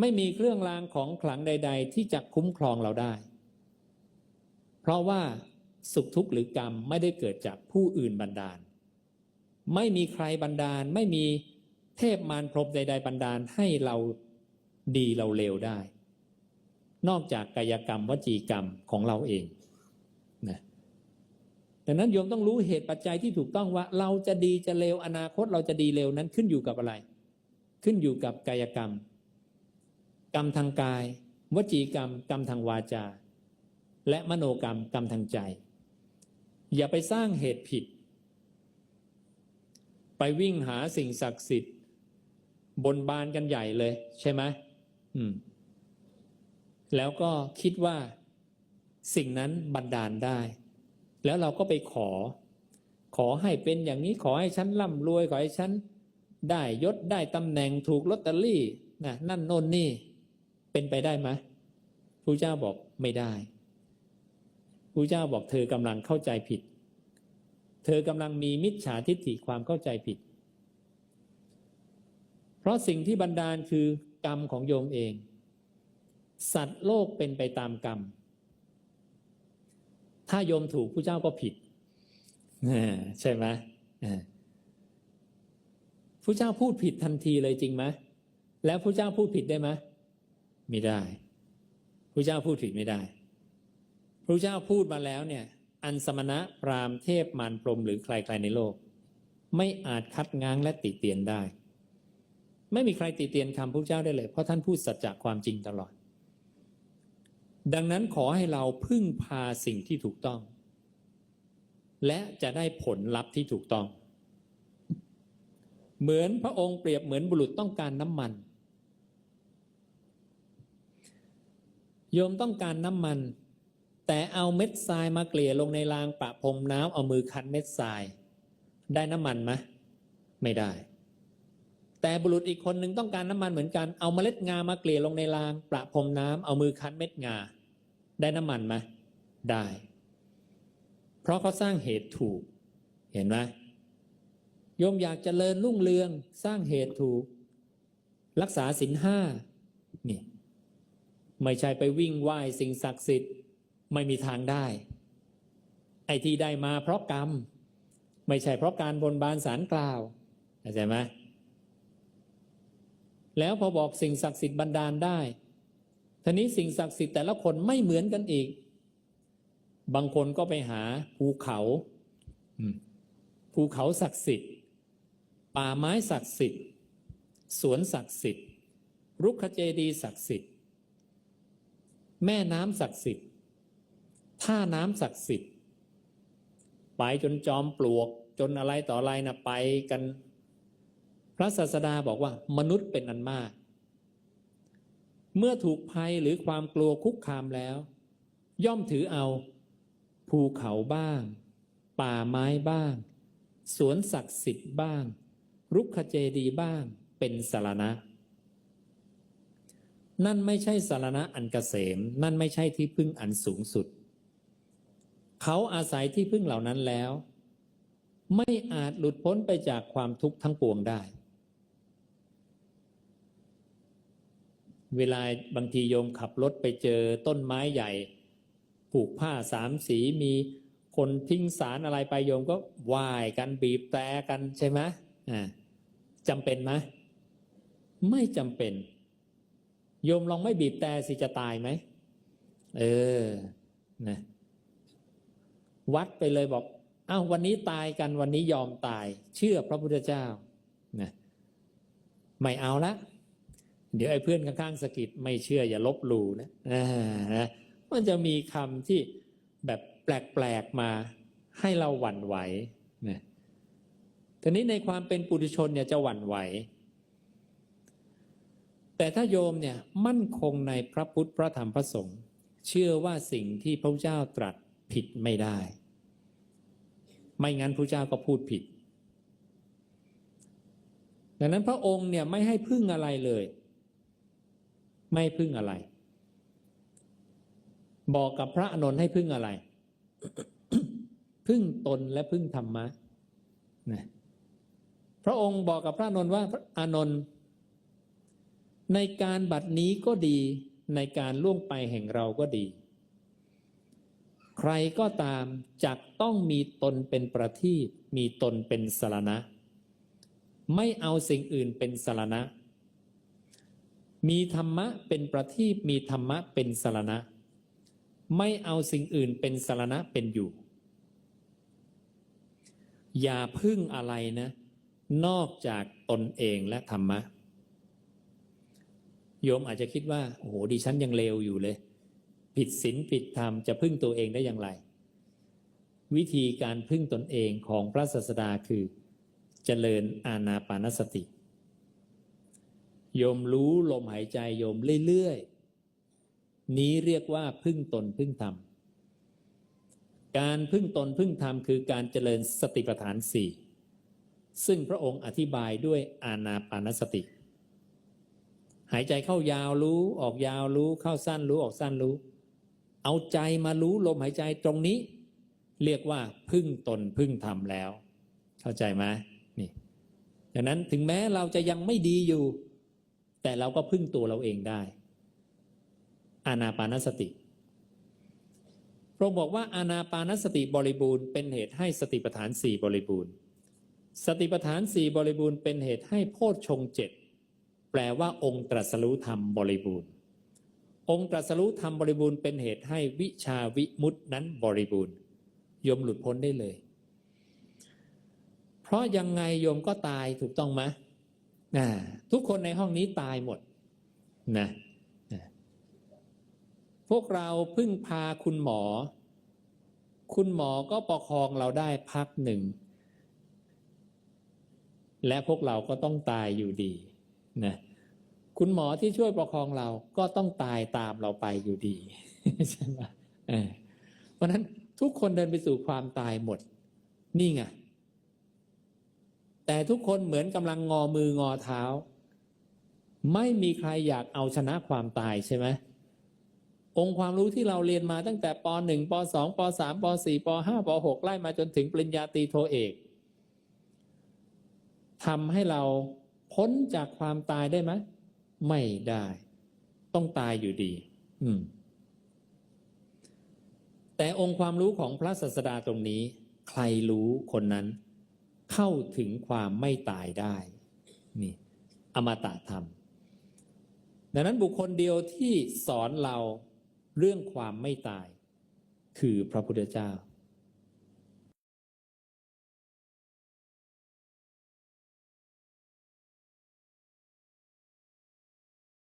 ไม่มีเครื่องรางของขลังใด ๆ ที่จะคุ้มครองเราได้ เพราะว่าสุขทุกข์หรือกรรมไม่ได้เกิดจากผู้อื่นบันดาล ไม่มีใครบันดาล ไม่มีเทพมารพรมใด ๆ บันดาลให้เราดีเราเลวได้ นอกจากกายกรรมวจีกรรมของเราเองนะดังนั้นโยมต้องรู้เหตุปัจจัยที่ถูกต้องว่า เราจะดีจะเลวอนาคตเราจะดีเลวนั้นขึ้นอยู่กับอะไร ขึ้นอยู่กับกายกรรม กรรมทางกาย วจีกรรม กรรมทางวาจา และมโนกรรมกรรมทางใจ อย่าไปสร้างเหตุผิด ไปวิ่งหาสิ่งศักดิ์สิทธิ์ บนบานกันใหญ่เลย ใช่ไหมอืม แล้วก็คิดว่าสิ่งนั้นบันดาลได้ แล้วเราก็ไปขอ ขอให้เป็นอย่างนี้ขอให้ฉันร่ำรวยขอให้ฉันได้ยศได้ตำแหน่งถูกลอตเตอรี่นะนั่นโน่นนี่ เป็นไปได้ไหมพระเจ้าบอกไม่ได้พระเจ้าบอกเธอกำลังเข้าใจผิด เธอกำลังมีมิจฉาทิฏฐิความเข้าใจผิด เพราะสิ่งที่บันดาลคือกรรมของโยมเอง สัตว์โลกเป็นไปตามกรรม ถ้าโยมถูกผู้เจ้าก็ผิดใช่ไหมผู้เจ้าพูดผิดทันทีเลยจริงไหมแล้วผู้เจ้าพูดผิดได้ไหม ไม่ได้ผู้เจ้าพูดผิดไม่ได้พระเจ้าพูดมาแล้วเนี่ย อันสมณะพราหมณ์เทพมารพรมหรือใครๆในโลก ไม่อาจคัดง้างและติเตียนได้ ไม่มีใครติเตียนคำพระเจ้าได้เลย เพราะท่านพูดสัจจะความจริงตลอด ดังนั้นขอให้เราพึ่งพาสิ่งที่ถูกต้อง และจะได้ผลลัพธ์ที่ถูกต้อง เหมือนพระองค์เปรียบเหมือนบุรุษต้องการน้ำมัน โยมต้องการน้ำมัน แต่เอาเม็ดทรายมาเกลี่ยลงในรางประพรมน้ำเอามือคั้นเม็ดทราย ได้น้ำมันไหมไม่ได้ แต่บุรุษอีกคนหนึ่งต้องการน้ำมันเหมือนกันเอาเมล็ดงามาเกลี่ยลงในรางประพรมน้ำเอามือคั้นเม็ดงา ได้น้ำมันไหมได้ เพราะเขาสร้างเหตุถูก เห็นไหมโยมอยากจเจริญรุ่งเรืองสร้างเหตุถูก รักษาศีลห้านี่ ไม่ใช่ไปวิ่งไหว้สิ่งศักดิ์สิทธิ์ไม่มีทางได้ ไอ้ที่ได้มาเพราะกรรม ไม่ใช่เพราะการบนบานสารกล่าวเข้าใจไหมแล้วพอบอกสิ่งศักดิ์สิทธิ์บันดาลได้ทีนี้สิ่งศักดิ์สิทธิ์แต่ละคนไม่เหมือนกันอีก บางคนก็ไปหาภูเขาภูเขาศักดิ์สิทธิ์ ป่าไม้ศักดิ์สิทธิ์ สวนศักดิ์สิทธิ์ รุกขเจดีศักดิ์สิทธิ์ แม่น้ำศักดิ์สิทธิ์ท่าน้ำศักดิ์สิทธิ์ไปจนจอมปลวกจนอะไรต่ออะไรนะไปกัน พระศาสดาบอกว่ามนุษย์เป็นอันมาก เมื่อถูกภัยหรือความกลัวคุกคามแล้ว ย่อมถือเอา ภูเขาบ้าง ป่าไม้บ้าง สวนศักดิ์สิทธิ์บ้าง รุกขเจดีบ้างเป็นสารณะ นั่นไม่ใช่สารณะอันกเกษม นั่นไม่ใช่ที่พึ่งอันสูงสุด เขาอาศัยที่พึ่งเหล่านั้นแล้ว ไม่อาจหลุดพ้นไปจากความทุกข์ทั้งปวงได้ เวลาบางทีโยมขับรถไปเจอต้นไม้ใหญ่ ผูกผ้าสามสีมีคนทิ้งสารอะไรไปโยมก็ไหว้กันบีบแต่กันใช่ไหมอ่าจำเป็นไหมไม่จำเป็น โยมลองไม่บีบแต่สิจะตายไหม เออ นะ วัดไปเลยบอก อ้าววันนี้ตายกันวันนี้ยอมตาย เชื่อพระพุทธเจ้า นะไม่เอาละ เดี๋ยวไอ้เพื่อนข้างๆสกิดไม่เชื่ออย่าลบหลู่นะนะ มันจะมีคำที่แบบแปลกๆมาให้เราหวั่นไหวนะทีนี้ในความเป็นปุถุชนเนี่ยจะหวั่นไหว แต่ถ้าโยมเนี่ยมั่นคงในพระพุทธพระธรรมพระสงฆ์เชื่อว่าสิ่งที่พระเจ้าตรัสผิดไม่ได้ ไม่งั้นพระเจ้าก็พูดผิด ดังนั้นพระองค์เนี่ยไม่ให้พึ่งอะไรเลย ไม่พึ่งอะไร บอกกับพระอนนท์ให้พึ่งอะไร พึ่งตนและพึ่งธรรมะนะพระองค์บอกกับพระอนนท์ว่า อานนท์ ในการบัดนี้ก็ดีในการล่วงไปแห่งเราก็ดี ใครก็ตามจักต้องมีตนเป็นประทีปมีตนเป็นสารณะ ไม่เอาสิ่งอื่นเป็นสารณะ มีธรรมะเป็นประทีปมีธรรมะเป็นสารณะ ไม่เอาสิ่งอื่นเป็นสารณะเป็นอยู่ อย่าพึ่งอะไรนะ นอกจากตนเองและธรรมะ โยมอาจจะคิดว่าโอ้โหดิฉันยังเลวอยู่เลย ผิดศีลผิดธรรมจะพึ่งตัวเองได้อย่างไร วิธีการพึ่งตนเองของพระศาสดาคือเจริญอาณาปานสติ โยมรู้ลมหายใจโยมเรื่อยๆ นี้เรียกว่าพึ่งตนพึ่งธรรม การพึ่งตนพึ่งธรรมคือการเจริญสติปัฏฐานสี่ซึ่งพระองค์อธิบายด้วยอาณาปานสติ หายใจเข้ายาวรู้ออกยาวรู้เข้าสั้นรู้ออกสั้นรู้ เอาใจมารู้ลมหายใจตรงนี้ เรียกว่าพึ่งตนพึ่งธรรมแล้ว เข้าใจไหมนี่ดังนั้นถึงแม้เราจะยังไม่ดีอยู่ แต่เราก็พึ่งตัวเราเองได้อานาปานสติพระองค์บอกว่าอานาปานสติบริบูรณ์เป็นเหตุให้สติปัฏฐานสี่บริบูรณ์ สติปัฏฐานสี่บริบูรณ์เป็นเหตุให้โพชฌงเจ็ด แปลว่าองค์ตรัสรู้ธรรมบริบูรณ์ องค์ตรัสรู้ธรรมบริบูรณ์เป็นเหตุให้วิชาวิมุตินั้นบริบูรณ์โยมหลุดพ้นได้เลย เพราะยังไงโยมก็ตายถูกต้องไหมทุกคนในห้องนี้ตายหมดนะพวกเราพึ่งพาคุณหมอ คุณหมอก็ประคองเราได้พักหนึ่ง และพวกเราก็ต้องตายอยู่ดี นะคุณหมอที่ช่วยประคองเราก็ต้องตายตามเราไปอยู่ดีใช่ไหมเพราะฉะนั้นทุกคนเดินไปสู่ความตายหมด นี่ไงแต่ทุกคนเหมือนกำลังงอมืองอเท้า ไม่มีใครอยากเอาชนะความตายใช่ไหมองค์ความรู้ที่เราเรียนมาตั้งแต่ป .1 ป .2 ป .3 ป .4 ป .5 ป .6 ไล่มาจนถึงปริญญาตรีโทเอกทำให้เรา พ้นจากความตายได้ไหมไม่ได้ ต้องตายอยู่ดี อืม แต่องค์ความรู้ของพระศาสดาตรงนี้ ใครรู้คนนั้น เข้าถึงความไม่ตายได้ นี่ อมตะธรรม ดังนั้นบุคคลเดียวที่สอนเราเรื่องความไม่ตาย คือพระพุทธเจ้า